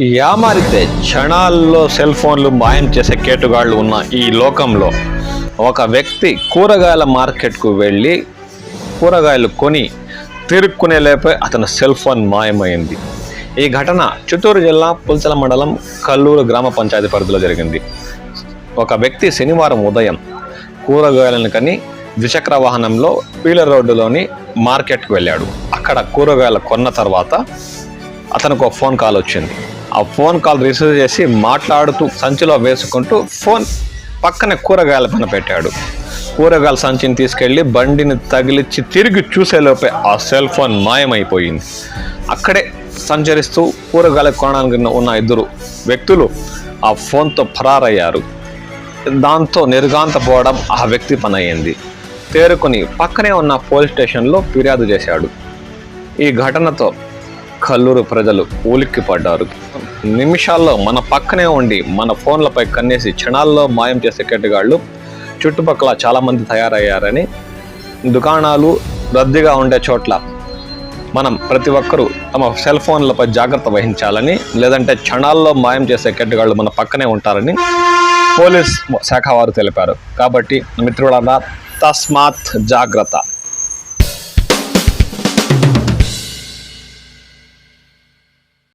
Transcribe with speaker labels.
Speaker 1: యామారితే క్షణాల్లో సెల్ ఫోన్లు మాయం చేసే కేటుగాళ్ళు ఉన్న ఈ లోకంలో ఒక వ్యక్తి కూరగాయల మార్కెట్కు వెళ్ళి కూరగాయలు కొని తిరుక్కునే లేపే అతని సెల్ ఫోన్ మాయమైంది. ఈ ఘటన చిత్తూరు జిల్లా పుల్చల మండలం కల్లూరు గ్రామ పంచాయతీ పరిధిలో జరిగింది. ఒక వ్యక్తి శనివారం ఉదయం కూరగాయలను కని ద్విచక్ర వాహనంలో పీల రోడ్డులోని మార్కెట్కు వెళ్ళాడు. అక్కడ కూరగాయలు కొన్న తర్వాత అతనికి ఒక ఫోన్ కాల్ వచ్చింది. ఆ ఫోన్ కాల్ రిసీవ్ చేసి మాట్లాడుతూ సంచిలో వేసుకుంటూ ఫోన్ పక్కనే కూరగాయల పైన పెట్టాడు. కూరగాయల సంచిని తీసుకెళ్ళి బండిని తగిలిచ్చి తిరిగి చూసేలోపే ఆ సెల్ ఫోన్ మాయమైపోయింది. అక్కడే సంచరిస్తూ కూరగాయలు కొనడానికి ఉన్న ఇద్దరు వ్యక్తులు ఆ ఫోన్తో ఫరారయ్యారు. దాంతో నిర్గాంతపోవడం ఆ వ్యక్తి పని అయ్యింది తేరుకొని పక్కనే ఉన్న పోలీస్ స్టేషన్లో ఫిర్యాదు చేశాడు. ఈ ఘటనతో కల్లూరు ప్రజలు ఉలిక్కిపడ్డారు. నిమిషాల్లో మన పక్కనే ఉండి మన ఫోన్లపై కన్నేసి క్షణాల్లో మాయం చేసే కెట్టుగాళ్ళు చుట్టుపక్కల చాలామంది తయారయ్యారని దుకాణాలు రద్దీగా ఉండే చోట్ల మనం ప్రతి ఒక్కరూ తమ సెల్ ఫోన్లపై జాగ్రత్త వహించాలని లేదంటే క్షణాల్లో మాయం చేసే కెట్టుగాళ్ళు మన పక్కనే ఉంటారని పోలీస్ శాఖ వారు తెలిపారు. కాబట్టి మిత్రులారా తస్మాత్ జాగ్రత్త.